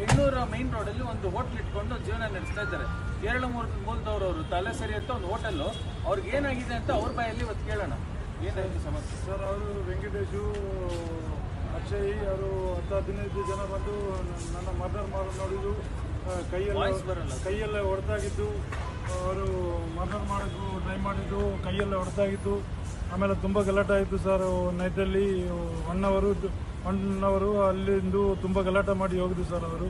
ಹೆಣ್ಣೂರ main road ಅಲ್ಲಿ ಒಂದು hotel ಇಟ್ಕೊಂಡು ಜೀವನ ನಡೆಸ್ತಾ ಇದ್ದಾರೆ. ಕೇರಳ ಮೂರ್ ಮೂಲದವರು ಅವರು ತಲೆ ಸರಿ ಅಂತ ಒಂದು ಹೋಟೆಲ್ ಅವ್ರಿಗೆ ಏನಾಗಿದೆ ಅಂತ ಅವ್ರ ಬಾಯಲ್ಲಿ ಇವತ್ತು ಕೇಳೋಣ. ಏನಾಗಿದೆ ಸಮಸ್ಯೆ ಸರ್ ಅವರು ವೆಂಕಟೇಶು ಅಕ್ಷಯ್ ಅವರು ಹತ್ತು ಹದಿನೈದು ಜನ ಬಂದು ನನ್ನ- ಮದರ್ ಮರ್ಡರ್ ಮಾಡಿ ನೋಡಿದ್ದು ಕೈಯಲ್ಲಿ ಬರಲ್ಲ. ಕೈಯೆಲ್ಲ ಹೊಡೆದಾಗಿದ್ದು ಅವರು ಮರ್ಡರ್ ಮಾಡೋದು ಟ್ರೈ ಮಾಡಿದ್ದು ಕೈಯಲ್ಲೇ ಹೊಡೆದಾಗಿದ್ದು ಆಮೇಲೆ ತುಂಬ ಗಲಾಟೆ ಆಯಿತು ಸರ್ ನೈಟಲ್ಲಿ ಒನ್ ಅವರು ಒನ್ ಅವರು ಅಲ್ಲಿಂದು ತುಂಬ ಗಲಾಟೆ ಮಾಡಿ ಹೋಗಿದ್ರು ಸರ್ ಅವರು.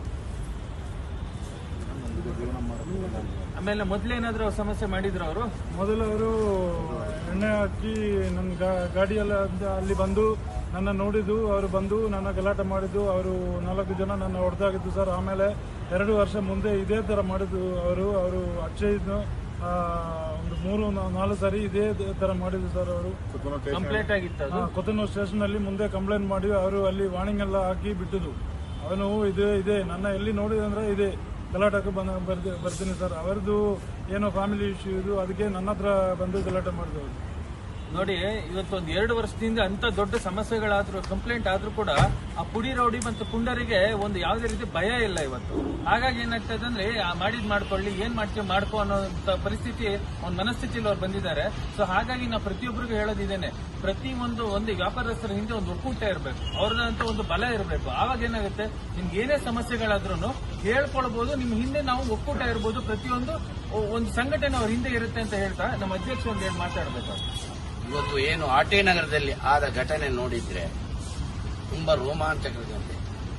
ಆಮೇಲೆ ಮೊದಲೇನಾದರೂ ಸಮಸ್ಯೆ ಮಾಡಿದ್ರು ಅವರು? ಮೊದಲು ಅವರು ಎಣ್ಣೆ ಹಾಕಿ ನನ್ನ ಗಾಡಿಯೆಲ್ಲ ಅಲ್ಲಿ ಬಂದು ನನ್ನ ನೋಡಿದ್ದು ಅವರು ಬಂದು ನನ್ನ ಗಲಾಟೆ ಮಾಡಿದ್ದು ಅವರು ನಾಲ್ಕು ಜನ ನನ್ನ ಹೊಡೆದಾಗಿದ್ದು ಸರ್ ಆಮೇಲೆ ಎರಡು ವರ್ಷ ಮುಂದೆ ಇದೇ ಥರ ಮಾಡಿದ್ದು ಅವರು ಅವರು ಅಚ್ಚಿದ್ದು ಒಂದು ಮೂರು ನಾಲ್ಕು ಸಾರಿ ಇದೇ ತರ ಮಾಡಿದ್ರು ಸರ್ ಅವರು. ಕಂಪ್ಲೇಂಟ್ ಆಗಿತ್ತು ಕೊತ್ತನೂರು ಸ್ಟೇಷನ್ ಅಲ್ಲಿ ಮುಂದೆ ಕಂಪ್ಲೇಂಟ್ ಮಾಡಿ ಅವರು ಅಲ್ಲಿ ವಾರ್ನಿಂಗ್ ಎಲ್ಲ ಹಾಕಿ ಬಿಟ್ಟಿದ್ದು ಅವನು ಇದೆ ಇದೆ. ನನ್ನ ಎಲ್ಲಿ ನೋಡಿದಂದ್ರೆ ಇದೆ. ಗಲಾಟಕ್ಕೆ ಬಂದ ಬರ್ತಿ ಬರ್ತೀನಿ ಸರ್. ಅವರದು ಏನೋ ಫ್ಯಾಮಿಲಿ ಇಶ್ಯೂ ಇದು. ಅದಕ್ಕೆ ನನ್ನ ಹತ್ರ ಬಂದು ಗಲಾಟೆ ಮಾಡಿದವರು. ನೋಡಿ, ಇವತ್ತೊಂದು ಎರಡು ವರ್ಷದಿಂದ ಅಂತ ದೊಡ್ಡ ಸಮಸ್ಯೆಗಳಾದ್ರೂ ಕಂಪ್ಲೇಂಟ್ ಆದ್ರೂ ಕೂಡ ಆ ಪುಡಿ ರೌಡಿ ಮತ್ತು ಪುಂಡರಿಗೆ ಒಂದು ಯಾವುದೇ ರೀತಿ ಭಯ ಇಲ್ಲ ಇವತ್ತು. ಹಾಗಾಗಿ ಏನಾಗ್ತದೆ ಅಂದ್ರೆ, ಆ ಮಾಡಿದ್ ಮಾಡ್ಕೊಳ್ಳಿ, ಏನ್ ಮಾಡ್ತೀವಿ ಮಾಡ್ಕೋ ಅನ್ನೋಂತ ಪರಿಸ್ಥಿತಿ, ಒಂದು ಮನಸ್ಥಿತಿಯಲ್ಲಿ ಅವ್ರು ಬಂದಿದ್ದಾರೆ. ಸೊ ಹಾಗಾಗಿ ನಾವು ಪ್ರತಿಯೊಬ್ಬರಿಗೂ ಹೇಳೋದಿದ್ದೇನೆ ಪ್ರತಿ ಒಂದು ಒಂದು ವ್ಯಾಪಾರಸ್ಥರ ಹಿಂದೆ ಒಂದು ಒಕ್ಕೂಟ ಇರಬೇಕು. ಅವ್ರದಂತ ಒಂದು ಬಲ ಇರಬೇಕು. ಆವಾಗ ಏನಾಗುತ್ತೆ? ನಿಮ್ಗೆ ಏನೇ ಸಮಸ್ಯೆಗಳಾದ್ರೂ ಹೇಳ್ಕೊಳ್ಬಹುದು ನಿಮ್ ಹಿಂದೆ ನಾವು ಒಕ್ಕೂಟ ಇರ್ಬೋದು. ಪ್ರತಿಯೊಂದು, ಒಂದು ಸಂಘಟನೆ ಅವ್ರ ಹಿಂದೆ ಇರುತ್ತೆ ಅಂತ ಹೇಳ್ತಾ ನಮ್ಮ ಅಧ್ಯಕ್ಷ ಒಂದು ಹೇಳಿ ಮಾತಾಡ್ಬೇಕು. ಇವತ್ತು ಏನು ಆಟೆ ನಗರದಲ್ಲಿ ಆದ ಘಟನೆ ನೋಡಿದ್ರೆ ತುಂಬಾ ರೋಮಾಂಚಕರಂತೆ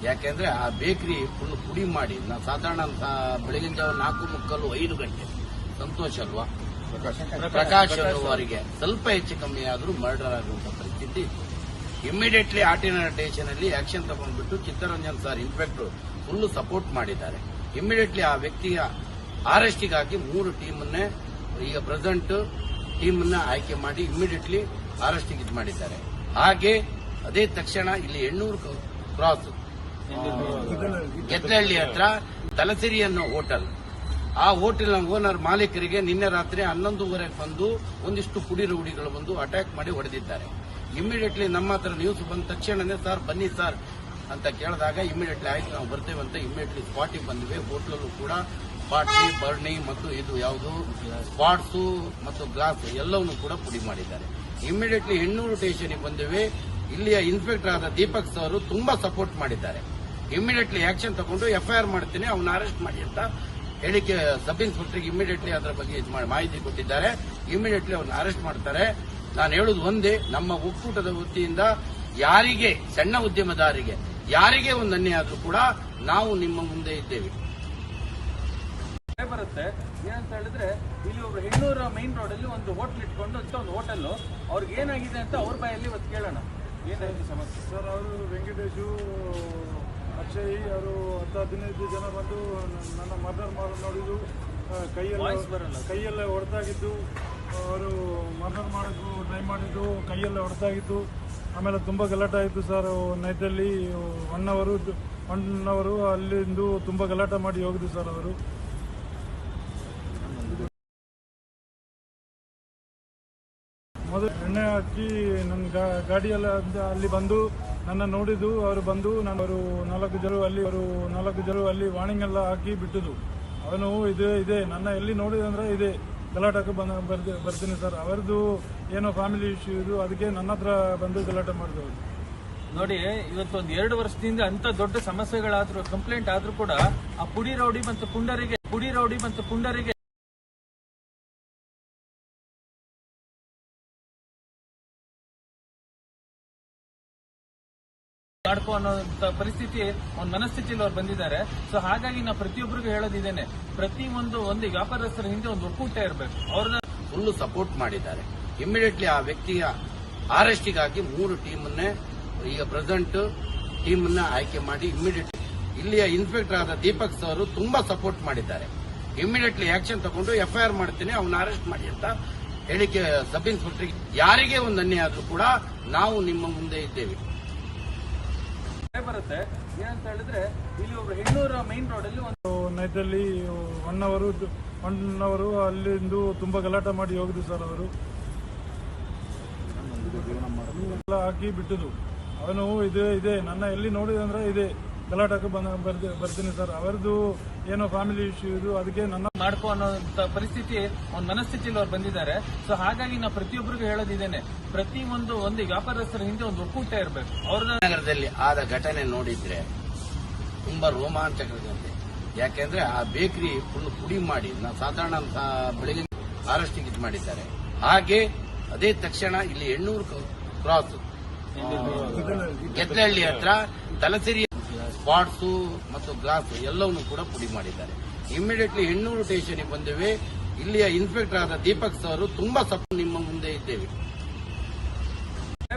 ಯಾಕೆಂದ್ರೆ ಆ ಬೇಕರಿ ಫುಲ್ ಪುಡಿ ಮಾಡಿ ನಾವು ಸಾಧಾರಣ ಬೆಳಗಿನ ಜಾವ ನಾಲ್ಕು ಮುಕ್ಕಲು ಐದು ಗಂಟೆ. ಸಂತೋಷ ಅಲ್ವಾ? ಪ್ರಕಾಶ್ ಅವರಿಗೆ ಸ್ವಲ್ಪ ಹೆಚ್ಚು ಕಮ್ಮಿ ಆದರೂ ಮರ್ಡರ್ ಆಗುವಂತ ಪರಿಸ್ಥಿತಿ ಇಮಿಡಿಯೇಟ್ಲಿ ಆಟಿನಗರ ಸ್ಟೇಷನ್ ಅಲ್ಲಿ ಆಕ್ಷನ್ ತಗೊಂಡ್ಬಿಟ್ಟು Chittaranjan sir inspector full support ಮಾಡಿದ್ದಾರೆ. ಇಮಿಡಿಯೇಟ್ಲಿ ಆ ವ್ಯಕ್ತಿಯ ಅರೆಸ್ಟಿಗಾಗಿ ಮೂರು ಟೀಮನ್ನೇ ಈಗ ಪ್ರೆಸೆಂಟ್ ಟೀಮ್ ಆಯ್ಕೆ ಮಾಡಿ ಇಮಿಡಿಯೇಟ್ಲಿ ಅರೆಸ್ಟಿಗೆ ಇದು ಮಾಡಿದ್ದಾರೆ. ಹಾಗೆ ಅದೇ ತಕ್ಷಣ ಇಲ್ಲಿ ಎಣ್ಣೂರು ಕ್ರಾಸ್ ಗೆದ್ದಹಳ್ಳಿ ಹತ್ರ ತಲಸಿರಿ ಅನ್ನೋ ಹೋಟೆಲ್. ಆ ಹೋಟೆಲ್ನ ಓನರ್ ಮಾಲೀಕರಿಗೆ ನಿನ್ನೆ ರಾತ್ರಿ ಹನ್ನೊಂದುವರೆಗೆ ಬಂದು ಒಂದಿಷ್ಟು ಪುಡಿ ರೌಡಿಗಳು ಬಂದು ಅಟ್ಯಾಕ್ ಮಾಡಿ ಹೊಡೆದಿದ್ದಾರೆ. ಇಮಿಡಿಯೇಟ್ಲಿ ನಮ್ಮ ಹತ್ರ ನ್ಯೂಸ್ ಬಂದ ತಕ್ಷಣನೇ, ಸರ್, ಬನ್ನಿ, ಸರ್, ಅಂತ ಕೇಳಿದಾಗ ಇಮಿಡಿಯೇಟ್ಲಿ ಆಯ್ತು ನಾವು ಬರ್ತೇವೆ ಅಂತ ಇಮಿಡಿಯೇಟ್ಲಿ ಸ್ಪಾಟಿಗೆ ಬಂದಿವೆ. ಹೋಟ್ಲಲ್ಲೂ ಕೂಡ ಬಾಟ್ಲಿ ಬರ್ನಿ ಮತ್ತು ಇದು ಯಾವುದು? ಸ್ಪಾಟ್ಸು ಮತ್ತು ಗ್ಲಾಸ್ ಎಲ್ಲವನ್ನು ಕೂಡ ಪುಡಿ ಮಾಡಿದ್ದಾರೆ. ಇಮಿಡಿಯೇಟ್ಲಿ ಹೆಣ್ಣೂರು ಸ್ಟೇಷನ್ಗೆ ಬಂದಿವೆ. ಇಲ್ಲಿಯ ಇನ್ಸ್ಪೆಕ್ಟರ್ ಆದ ದೀಪಕ್ ಸರ್ ತುಂಬಾ ಸಪೋರ್ಟ್ ಮಾಡಿದ್ದಾರೆ. ಇಮಿಡಿಯೇಟ್ಲಿ ಆಕ್ಷನ್ ತಗೊಂಡು ಎಫ್ಐಆರ್ ಮಾಡ್ತೀನಿ ಅವನ್ನ ಅರೆಸ್ಟ್ ಮಾಡಿ ಅಂತ ಹೇಳಿಕೆ ಸಬ್ ಇನ್ಸ್ಪೆಕ್ಟರ್ಗೆ ಇಮಿಡಿಯೇಟ್ಲಿ ಅದರ ಬಗ್ಗೆ ಮಾಹಿತಿ ಕೊಟ್ಟಿದ್ದಾರೆ. ಇಮಿಡಿಯೇಟ್ಲಿ ಅವ್ರನ್ನ ಅರೆಸ್ಟ್ ಮಾಡ್ತಾರೆ. ನಾನು ಹೇಳುದು ಒಂದೇ, ನಮ್ಮ ಒಕ್ಕೂಟದ ವೃತ್ತಿಯಿಂದ ಯಾರಿಗೆ, ಸಣ್ಣ ಉದ್ಯಮದಾರಿಗೆ, ಯಾರಿಗೆ ಒಂದು ಅನ್ಯಾದರೂ ಆದ್ರೂ ಕೂಡ ನಾವು ನಿಮ್ಮ ಮುಂದೆ ಇದ್ದೇವೆ. ಬರುತ್ತೆ. ಏನಂತ ಹೇಳಿದ್ರೆ ಇಲ್ಲಿ ಒಬ್ರು ಹೆಣ್ಣೂರ ಮೈನ್ ರೋಡ್ ಅಲ್ಲಿ ಒಂದು ಹೋಟ್ಲ್ ಇಟ್ಕೊಂಡು ಒಂದು ಹೋಟೆಲ್ ಅವ್ರಿಗೆ ಏನಾಗಿದೆ ಅಂತ ಅವ್ರ ಬಾಯಲ್ಲಿ ಇವತ್ತು ಕೇಳೋಣ. ಏನಾಯ್ತು ಸಮಸ್ಯೆ? ಸರ್ ಅವರು ವೆಂಕಟೇಶು ಅಕ್ಷಯ್ ಅವರು ಹತ್ತು ಹದಿನೈದು ಜನ ಬಂದು ನನ್ನ- ಮದರ್ ಮರ್ಡರ್ ಮಾಡಿ ನೋಡಿದ್ದು ಕೈಯಲ್ಲಿ ಬರಲ್ಲ. ಕೈಯೆಲ್ಲ ಹೊಡೆದಾಗಿದ್ದು ಅವರು ಮರ್ಡರ್ ಮಾಡೋದು ಟ್ರೈ ಮಾಡಿದ್ದು ಕೈಯೆಲ್ಲ ಹೊಡೆದಾಗಿದ್ದು ಆಮೇಲೆ ತುಂಬ ಗಲಾಟೆ ಆಯಿತು ಸರ್ ನೈಟಲ್ಲಿ ಒನ್ ಅವರು ಒನ್ ಅವರು ಅಲ್ಲಿಂದು ತುಂಬ ಗಲಾಟೆ ಮಾಡಿ ಹೋಗಿದ್ದು ಸರ್ ಅವರು. ಹಾಕಿ ನನ್ನ ಗಾಡಿಯೆಲ್ಲ ಅಲ್ಲಿ ಬಂದು ನನ್ನ ನೋಡಿದ್ದು, ಅವರು ಬಂದು ನಾನು ಅವರು ನಾಲ್ಕು ಜನರು ಅಲ್ಲಿ ಅವರು ನಾಲ್ಕು ಜನರು ಅಲ್ಲಿ ವಾರ್ನಿಂಗ್ ಎಲ್ಲ ಹಾಕಿ ಬಿಟ್ಟಿದ್ದು. ಅವನು ಇದೆ ಇದೆ. ನನ್ನ ಎಲ್ಲಿ ನೋಡಿದಂದ್ರೆ ಇದೆ. ಗಲಾಟಕ್ಕೆ ಬಂದ ಬರ್ತಿ ಬರ್ತೀನಿ ಸರ್. ಅವರದು ಏನೋ ಫ್ಯಾಮಿಲಿ ಇಶ್ಯೂ ಇದು. ಅದಕ್ಕೆ ನನ್ನ ಹತ್ರ ಬಂದು ಗಲಾಟೆ ಮಾಡಿದವರು ನೋಡಿ ಇವತ್ತೊಂದು ಎರಡು ವರ್ಷದಿಂದ ಅಂತ ದೊಡ್ಡ ಸಮಸ್ಯೆಗಳಾದ್ರೂ ಕಂಪ್ಲೇಂಟ್ ಆದ್ರೂ ಕೂಡ ಆ ಪುಡಿ ರೌಡಿ ಮತ್ತು ಕುಂಡರಿಗೆ ಪುಡಿ ರೌಡಿ ಮತ್ತು ಪುಂಡರಿಗೆ ಮಾಡ್ಕೋ ಅನ್ನೋ ಪರಿಸ್ಥಿತಿ, ಒಂದು ಮನಸ್ಥಿತಿಯಲ್ಲಿ ಅವ್ರು ಬಂದಿದ್ದಾರೆ. ಸೊ ಹಾಗಾಗಿ ನಾವು ಪ್ರತಿಯೊಬ್ಬರಿಗೂ ಹೇಳೋದಿದ್ದೇನೆ, ಪ್ರತಿ ಒಂದು ಒಂದು ವ್ಯಾಪಾರಸ್ಥರ ಹಿಂದೆ ಒಂದು ಒಕ್ಕೂಟ ಇರಬೇಕು. ಅವ್ರನ್ನ ಫುಲ್ ಸಪೋರ್ಟ್ ಮಾಡಿದ್ದಾರೆ. ಇಮಿಡಿಯೇಟ್ಲಿ ಆ ವ್ಯಕ್ತಿಯ ಆರೆಸ್ಟಿಗಾಗಿ ಮೂರು ಟೀಮನ್ನೇ, ಈಗ ಪ್ರೆಸೆಂಟ್ ಟೀಮ್ ಅನ್ನ ಆಯ್ಕೆ ಮಾಡಿ ಇಮಿಡಿಯೇಟ್ಲಿ ಇಲ್ಲಿಯ ಇನ್ಸ್ಪೆಕ್ಟರ್ ಆದ ದೀಪಕ್ ಸರ್ ತುಂಬಾ ಸಪೋರ್ಟ್ ಮಾಡಿದ್ದಾರೆ. ಇಮಿಡಿಯೇಟ್ಲಿ ಆಕ್ಷನ್ ತಗೊಂಡು ಎಫ್ಐಆರ್ ಮಾಡ್ತೀನಿ ಅವನ್ನ ಅರೆಸ್ಟ್ ಮಾಡಿ ಅಂತ ಹೇಳಿಕೆ ಸಬ್ ಇನ್ಸ್ಪೆಕ್ಟರ್ ಯಾರಿಗೆ ಒಂದು ಅನ್ಯಾಯ ಕೂಡ ನಾವು ನಿಮ್ಮ ಮುಂದೆ ಇದ್ದೇವೆ. ಬರುತ್ತೆ. ಏನಂತ ಹೇಳಿದ್ರೆ, ಇಲ್ಲಿ ಒಬ್ರು ಹೆಣ್ಣೂರ ಮೈನ್ ರೋಡ್ ಅಲ್ಲಿ ಒಂದು ನೈಟಲ್ಲಿ ಒನ್ ಅವರು ಒನ್ ಅವರ್ ಅಲ್ಲಿಂದು ತುಂಬಾ ಗಲಾಟೆ ಮಾಡಿ ಹೋಗಿದ್ರು ಸರ್ ಅವರು. ಹಾಕಿ ಬಿಟ್ಟಿದ್ದು ಅವನು ಇದೆ ಇದೆ, ನನ್ನ ಎಲ್ಲಿ ನೋಡಿದಂದ್ರೆ ಇದೆ. ಗಲಾಟಕ್ಕೆ ಬಂದ ಬರ್ದಿ- ಬರ್ತೀನಿ ಸರ್. ಅವರದು ಏನೋ ಫ್ಯಾಮಿಲಿ ಇಶ್ಯೂ ಇದು ಅದಕ್ಕೆ ನನ್ನ ಮಾಡ್ಕೋ ಅನ್ನೋ ಪರಿಸ್ಥಿತಿ ಒಂದು ಮನಸ್ಥಿತಿಯಲ್ಲಿ ಅವ್ರು ಬಂದಿದ್ದಾರೆ. ಸೊ ಹಾಗಾಗಿ ನಾ ಪ್ರತಿಯೊಬ್ಬರಿಗೂ ಹೇಳೋದಿದ್ದೇನೆ ಪ್ರತಿ ಒಂದು ಒಂದು ವ್ಯಾಪಾರಸ್ಥರ ಹಿಂದೆ ಒಂದು ಒಕ್ಕೂಟ ಇರಬೇಕು. ಅವ್ರ ನಗರದಲ್ಲಿ ಆದ ಘಟನೆ ನೋಡಿದ್ರೆ ತುಂಬಾ ರೋಮಾಂಚಕರದಂತೆ. ಯಾಕೆಂದ್ರೆ ಆ ಬೇಕರಿ ಫುಲ್ ಪುಡಿ ಮಾಡಿ ನಾವು ಸಾಧಾರಣ ಬೆಳಿಗ್ಗೆ ಬೆಳಗಿನ ಇದು ಮಾಡಿದ್ದಾರೆ. ಹಾಗೆ ಅದೇ ತಕ್ಷಣ ಇಲ್ಲಿ ಎಣ್ಣೂರು ಕ್ರಾಸ್ ಗೆದ್ದಹಳ್ಳಿ ಹತ್ರ ತಲಸಿರಿ ಸ್ಪಾಟ್ಸು ಮತ್ತು ಗ್ಲಾಸ್ ಎಲ್ಲವನ್ನು ಕೂಡ ಪುಡಿ ಮಾಡಿದ್ದಾರೆ. ಇಮಿಡಿಯೇಟ್ಲಿ ಹೆಣ್ಣೂರು ಸ್ಟೇಷನ್ಗೆ ಬಂದೇವೆ. ಇಲ್ಲಿಯ ಇನ್ಸ್ಪೆಕ್ಟರ್ ಆದ ದೀಪಕ್ ಸರ್ ತುಂಬಾ ಸಪ್ ನಿಮ್ಮ ಮುಂದೆ ಇದ್ದೇವೆ.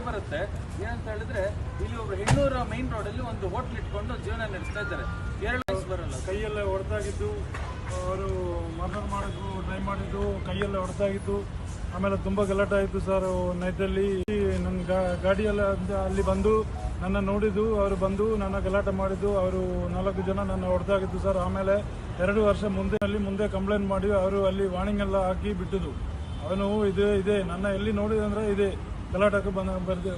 ಬರುತ್ತೆ. ಏನಂತ ಹೇಳಿದ್ರೆ ಇಲ್ಲಿ ಒಬ್ರು ಹೆಣ್ಣೂರ ಮೈನ್ ರೋಡ್ ಅಲ್ಲಿ ಒಂದು ಹೋಟ್ಲ್ ಇಟ್ಕೊಂಡು ಜೀವನ ನಡೆಸ್ತಾ ಇದ್ದಾರೆ. ಎರಡು ಬರಲ್ಲ. ಕೈಯೆಲ್ಲ ಹೊಡೆದಾಗಿದ್ದು ಅವರು ಮರ್ಡರ್ ಮಾಡಿದ್ರು ಟ್ರೈ ಮಾಡಿದ್ದು ಕೈಯೆಲ್ಲ ಹೊಡೆದಾಗಿದ್ದು ಆಮೇಲೆ ತುಂಬ ಗಲಾಟೆ ಆಯಿತು ಸರ್ ನೈಟಲ್ಲಿ. ನನ್ನ ಗಾ- ಗಾಡಿಯೆಲ್ಲ ಅಂತ ಅಲ್ಲಿ ಬಂದು ನನ್ನ ನೋಡಿದ್ದು, ಅವರು ಬಂದು ನನ್ನ ಗಲಾಟೆ ಮಾಡಿದ್ದು, ಅವರು ನಾಲ್ಕು ಜನ ನನ್ನ ಹೊಡೆದಾಗಿದ್ದು ಸರ್. ಆಮೇಲೆ ಎರಡು ವರ್ಷ ಮುಂದೆ ಅಲ್ಲಿ ಮುಂದೆ ಕಂಪ್ಲೇಂಟ್ ಮಾಡಿ ಅವರು ಅಲ್ಲಿ ವಾರ್ನಿಂಗ್ ಎಲ್ಲ ಹಾಕಿ ಬಿಟ್ಟಿದ್ದು. ಅವನು ಇದು ಇದೆ, ನನ್ನ ಎಲ್ಲಿ ನೋಡಿದಂದ್ರೆ ಇದೆ. ಗಲಾಟಕ್ಕೆ ಬಂದ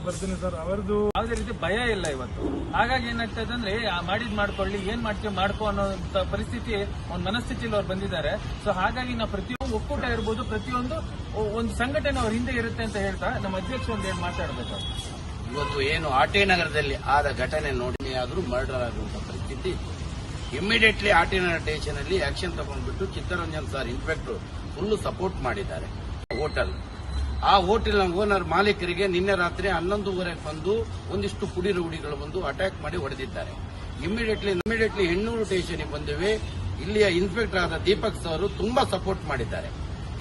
ಬರ್ತೀನಿ ಸರ್. ಅವರದು ಯಾವುದೇ ರೀತಿ ಭಯ ಇಲ್ಲ ಇವತ್ತು. ಹಾಗಾಗಿ ಏನಾಗ್ತದೆ ಅಂದ್ರೆ ಮಾಡಿದ್ ಮಾಡ್ಕೊಳ್ಳಿ, ಏನ್ ಮಾಡ್ತೀವಿ ಮಾಡ್ಕೋ ಅನ್ನೋ ಪರಿಸ್ಥಿತಿ, ಒಂದು ಮನಸ್ಥಿತಿಯಲ್ಲಿ ಅವ್ರು ಬಂದಿದ್ದಾರೆ. ಸೊ ಹಾಗಾಗಿ ನಾವು ಪ್ರತಿಯೊಂದು ಒಕ್ಕೂಟ ಇರ್ಬೋದು, ಪ್ರತಿಯೊಂದು ಒಂದು ಸಂಘಟನೆ ಅವ್ರ ಹಿಂದೆ ಇರುತ್ತೆ ಅಂತ ಹೇಳ್ತಾ ನಮ್ಮ ಅಧ್ಯಕ್ಷ ಒಂದು ಏನು ಮಾತಾಡ್ಬೇಕು? ಇವತ್ತು ಏನು ಆಟೆ ನಗರದಲ್ಲಿ ಆದ ಘಟನೆ ನೋಡಿ ಆದರೂ ಮರ್ಡರ್ ಆಗುವಂತ ಪರಿಸ್ಥಿತಿ ಇಮಿಡಿಯೇಟ್ಲಿ ಆಟೆ ನಗರ ಸ್ಟೇಷನ್ ಅಲ್ಲಿ ಆಕ್ಷನ್ ತಗೊಂಡ್ಬಿಟ್ಟು Chittaranjan sir inspector full support ಮಾಡಿದ್ದಾರೆ. ಹೋಟೆಲ್ ಆ ಹೋಟೆಲ್ ಓನರ್ ಮಾಲೀಕರಿಗೆ ನಿನ್ನೆ ರಾತ್ರಿ ಹನ್ನೊಂದುವರೆಗೆ ಬಂದು ಒಂದಿಷ್ಟು ಪುಡಿ ರೂಢಿಗಳು ಬಂದು ಅಟ್ಯಾಕ್ ಮಾಡಿ ಹೊಡೆದಿದ್ದಾರೆ. ಇಮಿಡಿಯೇಟ್ಲಿ ಇಮಿಡಿಯೇಟ್ಲಿ ಹೆಣ್ಣೂರು ಸ್ಟೇಷನ್ಗೆ ಬಂದಿವೆ. ಇಲ್ಲಿಯ ಇನ್ಸ್ಪೆಕ್ಟರ್ ಆದ ದೀಪಕ್ ಸರ್ ತುಂಬಾ ಸಪೋರ್ಟ್ ಮಾಡಿದ್ದಾರೆ.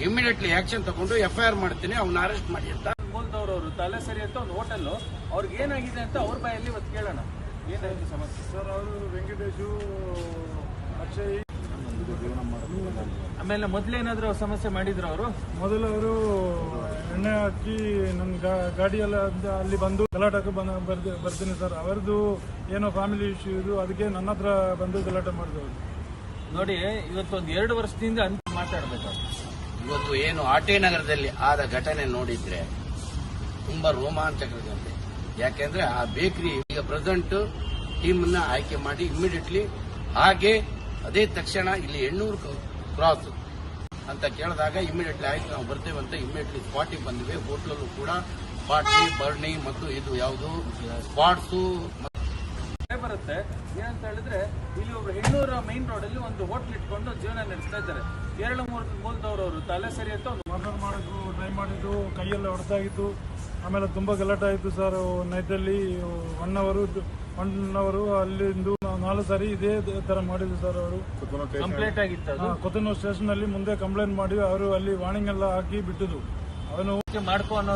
ಇಮಿಡಿಯೇಟ್ಲಿ ಆಕ್ಷನ್ ತಗೊಂಡು ಎಫ್ಐಆರ್ ಮಾಡ್ತೀನಿ ಅವನ್ನ ಅರೆಸ್ಟ್ ಮಾಡಿ ಅಂತ. ಅವರು ತಲೆ ಸರಿ ಅಂತ ಒಂದು ಹೋಟೆಲ್ ಅವ್ರಿಗೆ ಏನಾಗಿದೆ ಅಂತ ಅವ್ರ ಬಾಯಲ್ಲಿ ಇವತ್ತು ಕೇಳೋಣ. ಏನಾಯ್ತು ಸಮಸ್ಯೆ ಸರ್ ಅವರು ವೆಂಕಟೇಶು ಅಕ್ಷಯ್. ಆಮೇಲೆ ಮೊದಲೇನಾದರೂ ಸಮಸ್ಯೆ ಮಾಡಿದ್ರು ಅವರು? ಮೊದಲು ಅವರು ಎಣ್ಣೆ ಹಾಕಿ ನನ್ನ ಗಾ- ಗಾಡಿಯೆಲ್ಲ ಅಂತ ಅಲ್ಲಿ ಬಂದು ಗಲಾಟಕ್ಕೆ ಬಂದ ಬರ್ದಿ- ಬರ್ತೀನಿ ಸರ್. ಅವರದು ಏನೋ ಫ್ಯಾಮಿಲಿ ಇಶ್ಯೂ ಇದು ಅದಕ್ಕೆ ನನ್ನ ಹತ್ರ ಬಂದು ಗಲಾಟ ಮಾಡಿದವರು ನೋಡಿ ಇವತ್ತೊಂದು ಎರಡು ವರ್ಷದಿಂದ ಅಂತ ಮಾತಾಡ್ಬೇಕು ಇವತ್ತು ಏನು ಆಟೆ ನಗರದಲ್ಲಿ ಆದ ಘಟನೆ ನೋಡಿದ್ರೆ ತುಂಬಾ ರೋಮಾಂಚಕರಿದೆ ಯಾಕೆಂದ್ರೆ ಆ ಬೇಕರಿ ಈಗ ಪ್ರೆಸೆಂಟ್ ಟೀಮ್ನ ಆಯ್ಕೆ ಮಾಡಿ ಇಮಿಡಿಯೇಟ್ಲಿ ಹಾಗೆ ಅದೇ ತಕ್ಷಣ ಇಲ್ಲಿ ಎಣ್ಣೂರು ಕ್ರಾಸ್ ಅಂತ ಕೇಳಿದಾಗ ಇಮಿಡಿಯೇಟ್ಲಿ ಆಯ್ತು ನಾವು ಬರ್ತೇವೆ ಅಂತ ಇಮಿಡಿಯೇಟ್ಲಿ ಸ್ಪಾಟಿಗೆ ಬಂದಿವೆ. ಹೋಟ್ಲಲ್ಲೂ ಕೂಡ ಪಾಟ್ಲಿ ಬರ್ನಿ ಮತ್ತು ಇದು ಯಾವುದು? ಸ್ಪಾಟ್ಸು ಬರುತ್ತೆ. ಏನಂತ ಹೇಳಿದ್ರೆ ಇಲ್ಲಿ ಒಬ್ರು ಹೆಣ್ಣೂರ ಮೈನ್ ರೋಡ್ ಅಲ್ಲಿ ಒಂದು ಹೋಟ್ಲ್ ಇಟ್ಕೊಂಡು ಜೀವನ ನಡೆಸ್ತಾ ಇದ್ದಾರೆ. ಕೇರಳ ಮೂರು ಮೂಲದವ್ರು ಅವರು ತಲೆ ಸರಿ ಅಂತ ಒಂದು ಮರ್ಡರ್ ಮಾಡೋದು ಟ್ರೈ ಮಾಡಿದ್ರು ಕೈಯಲ್ಲಿ ಹೊಡೆದಾಗಿತ್ತು. ಆಮೇಲೆ ತುಂಬ ಗಲಾಟೆ ಆಯಿತು ಸರ್. ನೈಟಲ್ಲಿ ಒನ್ ಅವರು ಒನ್ ಅವರು ಅಲ್ಲಿಂದು ನಾಲ್ಕು ಸಾರಿ ಇದೇ ತರ ಮಾಡಿದ್ರು ಸರ್ ಅವರು. ಕಂಪ್ಲೇಂಟ್ ಆಗಿತ್ತು ಅದು? ಸ್ಟೇಷನ್ ಸ್ಟೇಷನಲ್ಲಿ ಮುಂದೆ ಕಂಪ್ಲೇಂಟ್ ಮಾಡಿ ಅವರು ಅಲ್ಲಿ ವಾರ್ನಿಂಗ್ ಎಲ್ಲ ಹಾಕಿ ಬಿಟ್ಟಿದ್ರು. ಅವನು ಮಾಡ್ಕೋ ಅನ್ನೋ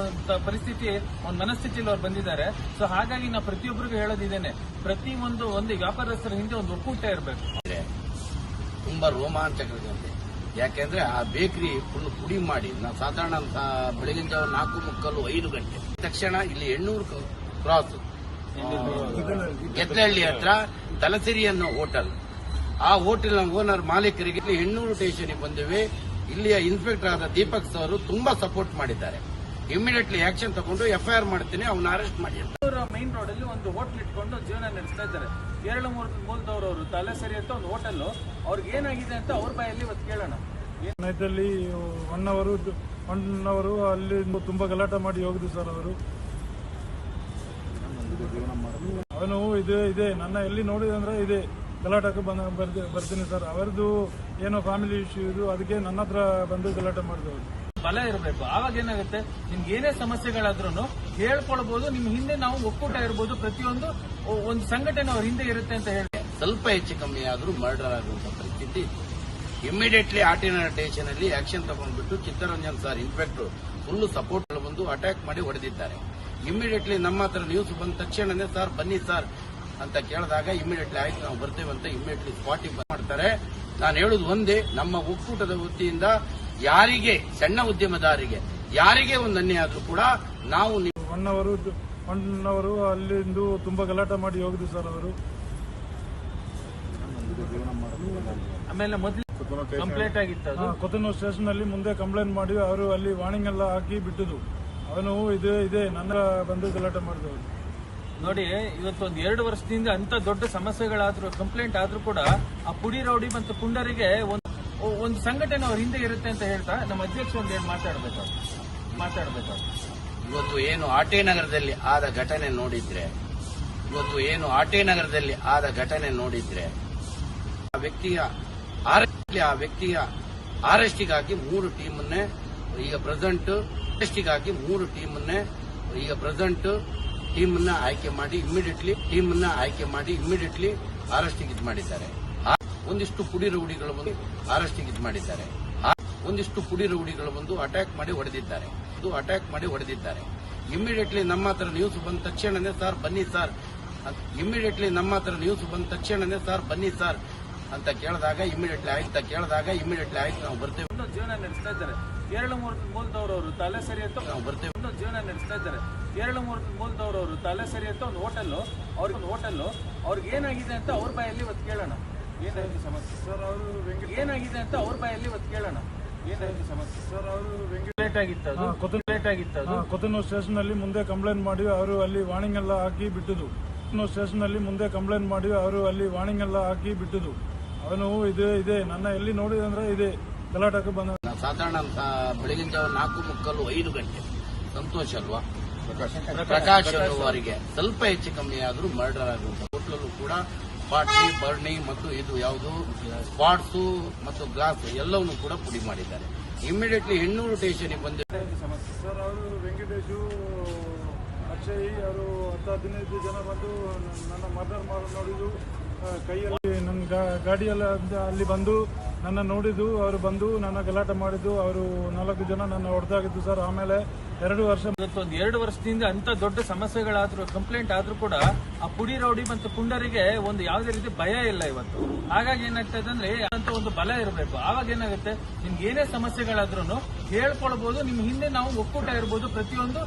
ಪರಿಸ್ಥಿತಿ ಒಂದು ಮನಸ್ಥಿತಿಯಲ್ಲಿ ಅವ್ರು ಬಂದಿದ್ದಾರೆ. ಸೊ ಹಾಗಾಗಿ ನಾವು ಪ್ರತಿಯೊಬ್ಬರಿಗೂ ಹೇಳೋದಿದ್ದೇನೆ ಪ್ರತಿ ಒಂದು ಒಂದು ವ್ಯಾಪಾರಸ್ಥರ ಹಿಂದೆ ಒಂದು ಒಕ್ಕೂಟ ಇರಬೇಕು. ತುಂಬಾ ರೋಮಾಂಚಕರಂತೆ ಯಾಕೆಂದ್ರೆ ಆ ಬೇಕರಿ ಫುಲ್ ಪುಡಿ ಮಾಡಿ ನಾವು ಸಾಧಾರಣ ಬೆಳಗಿನ ಜಾವ ನಾಲ್ಕು ಮುಕ್ಕಲು ಐದು ಗಂಟೆ. ತಕ್ಷಣ ಇಲ್ಲಿ ಎಣ್ಣೂರು ಕ್ರಾಸ್ ಗೆದ್ದಹಳ್ಳಿ ಹತ್ರ ತಲಸಿರಿ ಅನ್ನೋ ಹೋಟೆಲ್. ಆ ಹೋಟೆಲ್ ಓನರ್ ಮಾಲೀಕರಿಗೆ ಇಲ್ಲಿ ಹೆಣ್ಣೂರು ಸ್ಟೇಷನ್ಗೆ ಬಂದಿವೆ. ಇಲ್ಲಿಯ ಇನ್ಸ್ಪೆಕ್ಟರ್ ಆದ ದೀಪಕ್ ಸರ್ ತುಂಬಾ ಸಪೋರ್ಟ್ ಮಾಡಿದ್ದಾರೆ. ಇಮಿಡಿಯೇಟ್ಲಿ ಆಕ್ಷನ್ ತಗೊಂಡು ಎಫ್ಐಆರ್ ಮಾಡ್ತೀನಿ ಅವನ್ನ ಅರೆಸ್ಟ್ ಮಾಡಿ ಮೈನ್ ರೋಡ್ ಅಲ್ಲಿ ಒಂದು ಹೋಟ್ಲ್ ಇಟ್ಕೊಂಡು ಜೀವನ ನಡೆಸ್ತಾ ಇದ್ದಾರೆ. ಕೇರಳ ಮೂಲದವರು ಅವರು ತಲೆ ಸರಿ ಅಂತ ಒಂದು ಹೋಟೆಲ್ ಅವ್ರಿಗೆ ಏನಾಗಿದೆ ಅಂತ ಅವ್ರ ಬಾಯಲ್ಲಿ ಇವತ್ತು ಕೇಳೋಣ. ನೈಟಲ್ಲಿ ಒನ್ ಅವರು ಒನ್ ಅವರು ಅಲ್ಲಿ ತುಂಬ ಗಲಾಟೆ ಮಾಡಿ ಹೋಗಿದ್ರು ಸರ್ ಅವರು. ಅವನು ಇದೆ ಇದೆ. ನನ್ನ ಎಲ್ಲಿ ನೋಡಿದಂದ್ರೆ ಇದೆ. ಗಲಾಟಕ್ಕೆ ಬಂದ ಬರ್ದಿ ಬರ್ತೀನಿ ಸರ್ ಅವರದು ಏನೋ ಫ್ಯಾಮಿಲಿ ಇಶ್ಯೂ ಇದು ಅದಕ್ಕೆ ನನ್ನ ಹತ್ರ ಬಂದು ಗಲಾಟೆ ಮಾಡಿದವರು ಬಲ ಇರಬೇಕು. ಆವಾಗ ಏನಾಗುತ್ತೆ? ನಿಮ್ಗೆ ಏನೇ ಸಮಸ್ಯೆಗಳಾದ್ರೂ ಹೇಳ್ಕೊಳ್ಬಹುದು ನಿಮ್ಮ ಹಿಂದೆ ನಾವು ಒಕ್ಕೂಟ ಇರ್ಬೋದು, ಪ್ರತಿಯೊಂದು ಒಂದು ಸಂಘಟನೆ ಅವ್ರ ಹಿಂದೆ ಇರುತ್ತೆ ಅಂತ ಹೇಳಿ. ಸ್ವಲ್ಪ ಹೆಚ್ಚು ಕಮ್ಮಿ ಆದರೂ ಮರ್ಡರ್ ಆಗುವಂತ ಪರಿಸ್ಥಿತಿ ಇಮಿಡಿಯೇಟ್ಲಿ ಆಟಿನ ಸ್ಟೇಷನ್ ಅಲ್ಲಿ ಆಕ್ಷನ್ ತಗೊಂಡ್ಬಿಟ್ಟು Chittaranjan sir inspector full support ಬಂದು ಅಟ್ಯಾಕ್ ಮಾಡಿ ಹೊಡೆದಿದ್ದಾರೆ. ಇಮಿಡಿಯೇಟ್ಲಿ ನಮ್ಮ ಹತ್ರ ನ್ಯೂಸ್ ಬಂದ ತಕ್ಷಣನೇ ಸರ್ ಬನ್ನಿ ಸರ್ ಅಂತ ಕೇಳಿದಾಗ ಇಮಿಡಿಯೇಟ್ಲಿ ಆಯ್ತು, ನಾವು ಬರ್ತೇವೆ ಅಂತ ಇಮಿಡಿಯೇಟ್ಲಿ ಸ್ಪಾಟಿಗೆ ಮಾಡ್ತಾರೆ. ನಾನು ಹೇಳುದು ಒಂದೇ, ನಮ್ಮ ಒಕ್ಕೂಟದ ವೃತ್ತಿಯಿಂದ ಯಾರಿಗೆ, ಸಣ್ಣ ಉದ್ಯಮದಾರಿಗೆ, ಯಾರಿಗೆ ಒಂದು ಅನ್ಯಾಯ ಆದ್ರೂ ಕೂಡ ನಾವು ಅಣ್ಣವರು ಒನ್ ಅಲ್ಲಿಂದು ತುಂಬ ಗಲಾಟೆ ಮಾಡಿ ಹೋಗಿದ್ರು ಸರ್ ಅವರು. ಆಮೇಲೆ ಸ್ಟೇಷನ್ ಕಂಪ್ಲೇಂಟ್ ಆಗಿತ್ತು ಅದು? ಸ್ಟೇಷನ್ ಸ್ಟೇಷನಲ್ಲಿ ಮುಂದೆ ಕಂಪ್ಲೇಂಟ್ ಮಾಡಿ ಅವರು ಅಲ್ಲಿ ವಾರ್ನಿಂಗ್ ಎಲ್ಲ ಹಾಕಿ ಬಿಟ್ಟಿದ್ರು. ಅವನು ಇದು ಇದೆ ನನ್ನ ಬಂದು ಗಲಾಟೆ ಮಾಡಿದವರು ನೋಡಿ ಇವತ್ತೊಂದು ಎರಡು ವರ್ಷದಿಂದ ಅಂತ ದೊಡ್ಡ ಸಮಸ್ಯೆಗಳಾದ್ರೂ ಕಂಪ್ಲೇಂಟ್ ಆದ್ರೂ ಕೂಡ ಆ ಪುಡಿ ರೌಡಿ ಮತ್ತು ಪುಂಡರಿಗೆ ಒಂದು ಒಂದು ಸಂಘಟನೆ ಅವ್ರ ಹಿಂದೆ ಇರುತ್ತೆ ಅಂತ ಹೇಳ್ತಾ ನಮ್ಮ ಅಧ್ಯಕ್ಷ ಒಂದು ಏನು ಮಾತಾಡ್ಬೇಕು? ಮಾತಾಡ್ಬೇಕು. ಇವತ್ತು ಏನು ಆಟೆ ನಗರದಲ್ಲಿ ಆದ ಘಟನೆ ನೋಡಿದ್ರೆ, ಇವತ್ತು ಏನು ಆಟೆ ನಗರದಲ್ಲಿ ಆದ ಘಟನೆ ನೋಡಿದ್ರೆ, ಆ ವ್ಯಕ್ತಿಯ ಆರ್- ಆ ವ್ಯಕ್ತಿಯ ಆರೆಸ್ಟಿಗಾಗಿ ಮೂರು ಟೀಮನ್ನೇ ಈಗ ಪ್ರೆಸೆಂಟ್ ಆರೆಸ್ಟಿಗಾಗಿ ಮೂರು ಟೀಮನ್ನೇ ಈಗ ಪ್ರೆಸೆಂಟ್ ಟೀಮನ್ನ ಆಯ್ಕೆ ಮಾಡಿ ಇಮಿಡಿಯೇಟ್ಲಿ ಟೀಮನ್ನ ಆಯ್ಕೆ ಮಾಡಿ ಇಮಿಡಿಯೇಟ್ಲಿ ಆರೆಸ್ಟಿಗೆ ಇದು ಮಾಡಿದ್ದಾರೆ. ಒಂದಿಷ್ಟು ಪುಡಿ ರೌಡಿಗಳು ಬಂದು ಆರೆಸ್ಟಿಗೆ ಇದು ಮಾಡಿದ್ದಾರೆ. ಒಂದಿಷ್ಟು ಪುಡಿ ರೌಡಿಗಳು ಬಂದು ಅಟ್ಯಾಕ್ ಮಾಡಿ ಹೊಡೆದಿದ್ದಾರೆ. ಅದು ಅಟ್ಯಾಕ್ ಮಾಡಿ ಹೊಡೆದಿದ್ದಾರೆ. ಇಮಿಡಿಯೇಟ್ಲಿ ನಮ್ಮ ಹತ್ರ ನ್ಯೂಸ್ ಬಂದ ತಕ್ಷಣನೇ ಸರ್ ಬನ್ನಿ ಸರ್ ಇಮಿಡಿಯೇಟ್ಲಿ ನಮ್ಮ ಹತ್ರ ನ್ಯೂಸ್ ಬಂದ ತಕ್ಷಣನೇ ಸರ್ ಬನ್ನಿ ಸರ್ ಅಂತ ಕೇಳಿದಾಗ ಇಮಿಡಿಯೇಟ್ಲಿ ಆಯ್ತಾ ಕೇಳಿದಾಗ ಇಮಿಡಿಯೇಟ್ಲಿ ಆಯ್ತು ನಾವು ಬರ್ತೇವೆ. ಜೀವನ ನಡೆಸ್ತಾ ಇದ್ದಾರೆ. ಕೇರಳ ಮೂರು ಮೂಲದವರು ತಲೆ ಸರಿ ಅಂತ ನಾವು ಬರ್ತೇವೆ. ಜೀವನ ನಡೆಸ್ತಾ ಇದ್ದಾರೆ. ಕೇರಳ ಮೂರು ಮೂಲದವರು ತಲೆ ಸರಿ ಅಂತ ಒಂದು ಹೋಟೆಲ್ ಅವ್ರಿಗೆ ಒಂದು ಹೋಟೆಲ್ ಅವ್ರಿಗೆ ಏನಾಗಿದೆ ಅಂತ ಅವ್ರ ಬಾಯಲ್ಲಿ ಇವತ್ತು ಕೇಳೋಣ. ಏನಾಗಿದೆ ಸಮಸ್ಯೆ? ಸರ್ ಅವರು ಏನಾಗಿದೆ ಅಂತ ಅವ್ರ ಬಾಯಲ್ಲಿ ಇವತ್ತು ಕೇಳೋಣ. ಏನಾಗಿದೆ ಸಮಸ್ಯೆ? ಸರ್ ಅವರು ವೆಂಕಟ ಆಗಿತ್ತು ಅದು? ಹಾ, ಆಗಿತ್ತು ಅದು? ಕೊತ್ತನೂರು ಸ್ಟೇಷನ್ ಅಲ್ಲಿ ಮುಂದೆ ಕಂಪ್ಲೇಂಟ್ ಮಾಡಿ ಅವರು ಅಲ್ಲಿ ವಾರ್ನಿಂಗ್ ಎಲ್ಲ ಹಾಕಿ ಬಿಟ್ಟದು. ಕೊತ್ತನೂರು ಸ್ಟೇಷನ್ ಅಲ್ಲಿ ಮುಂದೆ ಕಂಪ್ಲೇಂಟ್ ಮಾಡಿ ಅವರು ಅಲ್ಲಿ ವಾರ್ನಿಂಗ್ ಎಲ್ಲ ಹಾಕಿ ಬಿಟ್ಟದು. ಅವನು ಇದೆ ಇದೆ. ನನ್ನ ಎಲ್ಲಿ ನೋಡಿದಂದ್ರೆ ಇದೆ. ಗಲಾಟಕ್ಕೆ ಬಂದ ಸಾಧಾರಣ ಬೆಳಗಿನ ಜಾವ ನಾಲ್ಕು ಮುಕ್ಕಲು ಐದು ಗಂಟೆ. ಸಂತೋಷ ಅಲ್ವಾ? ಪ್ರಕಾಶ್. ಅವರಿಗೆ ಸ್ವಲ್ಪ ಹೆಚ್ಚು ಕಮ್ಮಿ ಆದರೂ ಮರ್ಡರ್ ಆಗುವಂತ ಹೋಟ್ಲಲ್ಲೂ ಕೂಡ ಬಾಟ್ಲಿ ಬರ್ನಿ ಮತ್ತು ಇದು ಯಾವುದು? ಸ್ಪಾಟ್ಸು ಮತ್ತು ಗ್ಲಾಸ್ ಎಲ್ಲವನ್ನು ಕೂಡ ಪುಡಿ ಮಾಡಿದ್ದಾರೆ. ಇಮಿಡಿಯೇಟ್ಲಿ ಹೆಣ್ಣೂರು ಸ್ಟೇಷನ್ಗೆ ಸಮಸ್ಯೆ ಸರ್, ಅವರು ವೆಂಕಟೇಶು, ಅಕ್ಷಯ್, ಅವರು ಹತ್ತು ಹದಿನೈದು ಜನ ಬಂದು ನನ್ನ ಮರ್ಡರ್ ಮಾಡಿ ನೋಡಿದ್ರು. ಕೈಯಲ್ಲಿ ನನ್ನ ಗಾಡಿಯಲ್ಲ ಅಲ್ಲಿ ಬಂದು ನನ್ನ ನೋಡಿದ್ದು, ಅವರು ಬಂದು ನನ್ನ ಗಲಾಟೆ ಮಾಡಿದ್ದು, ಅವರು ನಾಲ್ಕು ಜನ ನನ್ನ ಹೊಡೆದಾಗಿದ್ದು ಸರ್. ಆಮೇಲೆ ಎರಡು ವರ್ಷ ಒಂದ್ ಎರಡು ವರ್ಷದಿಂದ ಅಂತ ದೊಡ್ಡ ಸಮಸ್ಯೆಗಳಾದ್ರೂ ಕಂಪ್ಲೇಂಟ್ ಆದ್ರೂ ಕೂಡ ಆ ಪುಡಿ ರೌಡಿ ಮತ್ತು ಪುಂಡರಿಗೆ ಒಂದು ಯಾವುದೇ ರೀತಿ ಭಯ ಇಲ್ಲ ಇವತ್ತು. ಹಾಗಾಗಿ ಏನಾಗ್ತದೆ ಅಂದ್ರೆ ಅಂತ ಒಂದು ಬಲ ಇರಬೇಕು. ಆವಾಗ ಏನಾಗುತ್ತೆ? ನಿಮ್ಗೆ ಏನೇ ಸಮಸ್ಯೆಗಳಾದ್ರೂ ಹೇಳ್ಕೊಳ್ಬಹುದು ನಿಮ್ ಹಿಂದೆ ನಾವು ಒಕ್ಕೂಟ ಇರ್ಬೋದು ಪ್ರತಿಯೊಂದು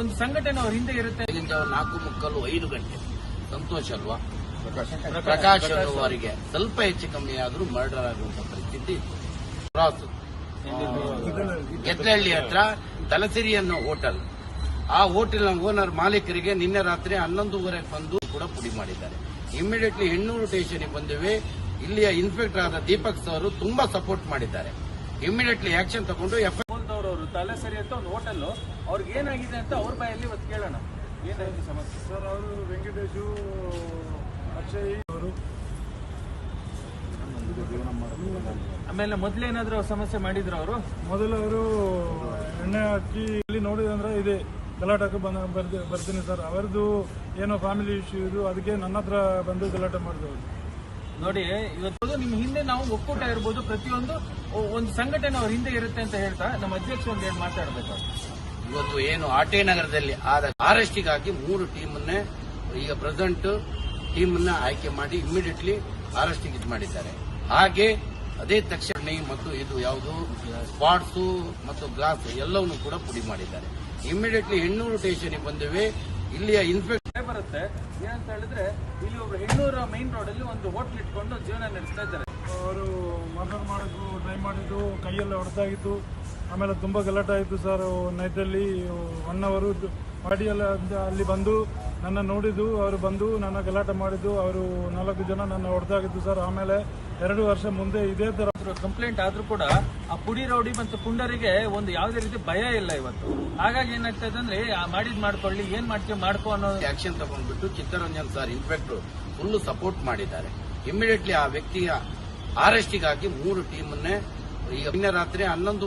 ಒಂದು ಸಂಘಟನೆ ಅವ್ರ ಹಿಂದೆ ಇರುತ್ತೆ. ನಾಲ್ಕು ಮುಕ್ಕಲು ಐದು ಗಂಟೆ. ಸಂತೋಷ ಅಲ್ವಾ? ಪ್ರಕಾಶ್. ಅವರಿಗೆ ಸ್ವಲ್ಪ ಹೆಚ್ಚು ಕಮ್ಮಿ ಆದ್ರೂ ಮರ್ಡರ್ ಆಗುವಂತ ಪರಿಸ್ಥಿತಿ ಎತ್ತಹಳ್ಳಿ ಹತ್ರ ತಲಸಿರಿ ಅನ್ನೋ ಹೋಟೆಲ್. ಆ ಹೋಟೆಲ್ನ ಓನರ್ ಮಾಲೀಕರಿಗೆ ನಿನ್ನೆ ರಾತ್ರಿ ಹನ್ನೊಂದುವರೆಗೆ ಬಂದು ಕೂಡ ಪುಡಿ ಮಾಡಿದ್ದಾರೆ. ಇಮಿಡಿಯೇಟ್ಲಿ ಹೆಣ್ಣೂರು ಸ್ಟೇಷನ್ಗೆ ಬಂದಿವೆ. ಇಲ್ಲಿಯ ಇನ್ಸ್ಪೆಕ್ಟರ್ ಆದ ದೀಪಕ್ ಸರ್ ತುಂಬಾ ಸಪೋರ್ಟ್ ಮಾಡಿದ್ದಾರೆ. ಇಮಿಡಿಯೇಟ್ಲಿ ಆಕ್ಷನ್ ತಗೊಂಡು ಎಫ್ ಐ ಅವರು ತಲೆಸರಿ ಅಂತ ಒಂದು ಹೋಟೆಲ್ ಅವ್ರಿಗೆ ಏನಾಗಿದೆ ಅಂತ ಅವ್ರ ಬಾಯಲ್ಲಿ ಇವತ್ತು ಕೇಳೋಣ. ಏನಾಗಿದೆ ಸಮಸ್ಯೆ? ಸರ್ ಅವರು ವೆಂಕಟೇಶು ಅಕ್ಷಯ್ ಅವರು ಆಮೇಲೆ ಏನಾದರೂ ಸಮಸ್ಯೆ ಮಾಡಿದ್ರು ಅವರು? ಮೊದಲು ಅವರು ಎಣ್ಣೆ ಹಾಕಿ ಇಲ್ಲಿ ನೋಡಿದಂದ್ರೆ ಇದೆ. ಗಲಾಟಕ್ಕೆ ಬಂದ ಬರ್ದು ಬರ್ತೀನಿ ಸರ್. ಅವರದು ಏನೋ ಫ್ಯಾಮಿಲಿ ಇಶ್ಯೂ ಇದು. ಅದಕ್ಕೆ ನನ್ನ ಹತ್ರ ಬಂದು ಗಲಾಟೆ ಮಾಡಿದವರು ನೋಡಿ ಇವತ್ತು ನಿಮ್ಮ ಹಿಂದೆ ನಾವು ಒಕ್ಕೂಟ ಇರ್ಬೋದು. ಪ್ರತಿಯೊಂದು ಒಂದು ಸಂಘಟನೆ ಅವ್ರ ಹಿಂದೆ ಇರುತ್ತೆ ಅಂತ ಹೇಳ್ತಾ ನಮ್ಮ ಅಧ್ಯಕ್ಷ ಒಂದು ಏನು ಮಾತಾಡಬೇಕು ಇವತ್ತು ಏನು ಆಟೆ ನಗರದಲ್ಲಿ ಆದ ಅರೆಸ್ಟಿಗಾಗಿ ಮೂರು ಟೀಮನ್ನೇ ಈಗ ಪ್ರೆಸೆಂಟ್ ಟೀಮನ್ನ ಆಯ್ಕೆ ಮಾಡಿ ಇಮಿಡಿಯೇಟ್ಲಿ ಅರೆಸ್ಟಿಗೆ ಇದು ಮಾಡಿದ್ದಾರೆ. ಹಾಗೆ ಅದೇ ತಕ್ಷಣ ಮತ್ತು ಇದು ಯಾವುದು? ಸ್ಪಾಟ್ಸು ಮತ್ತು ಗ್ಲಾಸ್ ಎಲ್ಲವನ್ನು ಕೂಡ ಪುಡಿ ಮಾಡಿದ್ದಾರೆ. ಇಮಿಡಿಯೇಟ್ಲಿ ಹೆಣ್ಣೂರು ಸ್ಟೇಷನ್ಗೆ ಬಂದಿವೆ. ಇಲ್ಲಿಯ ಇನ್ಸ್ಪೆಕ್ಟರ್ ಬರುತ್ತೆ. ಏನಂತ ಹೇಳಿದ್ರೆ ಇಲ್ಲಿ ಒಬ್ರು ಹೆಣ್ಣೂರ ಮೈನ್ ರೋಡ್ ಅಲ್ಲಿ ಒಂದು ಹೋಟ್ಲ್ ಇಟ್ಕೊಂಡು ಜೀವನ ನಡೆಸ್ತಾ ಇದ್ದಾರೆ. ಅವರು ಮರ್ಡರ್ ಮಾಡಿದ್ರು ಟ್ರೈ ಮಾಡಿದ್ದು ಕೈಯೆಲ್ಲ ಹೊಡೆದಾಗಿತ್ತು ಆಮೇಲೆ ತುಂಬ ಗಲಾಟೆ ಆಯಿತು ಸರ್. ನೈಟಲ್ಲಿ ಒನ್ ಅವರು ಗಾಡಿಯೆಲ್ಲ ಅಂತ ಅಲ್ಲಿ ಬಂದು ನನ್ನ ನೋಡಿದ್ದು, ಅವರು ಬಂದು ನನ್ನ ಗಲಾಟೆ ಮಾಡಿದ್ದು, ಅವರು ನಾಲ್ಕು ಜನ ನನ್ನ ಹೊಡೆದಾಗಿದ್ದು ಸರ್. ಆಮೇಲೆ ಎರಡು ವರ್ಷ ಮುಂದೆ ಇದೇ ತರ ಕಂಪ್ಲೇಂಟ್ ಆದ್ರೂ ಕೂಡ ಆ ಪುಡಿ ರೌಡಿ ಮತ್ತು ಪುಂಡರಿಗೆ ಒಂದು ಯಾವುದೇ ರೀತಿ ಭಯ ಇಲ್ಲ ಇವತ್ತು. ಹಾಗಾಗಿ ಏನಾಗ್ತದೆ ಅಂದ್ರೆ ಮಾಡಿದ್ ಮಾಡ್ಕೊಳ್ಳಿ, ಏನ್ ಮಾಡ್ತೀವಿ ಮಾಡ್ಕೊ ಅನ್ನೋ ಆಕ್ಷನ್ ತಗೊಂಡ್ಬಿಟ್ಟು Chittaranjan sir inspector full support ಮಾಡಿದ್ದಾರೆ. ಇಮಿಡಿಯೇಟ್ಲಿ ಆ ವ್ಯಕ್ತಿಯ ಅರೆಸ್ಟಿಗಾಗಿ ಮೂರು ಟೀಮನ್ನೇ ಈಗ ನಿನ್ನೆ ರಾತ್ರಿ ಹನ್ನೊಂದು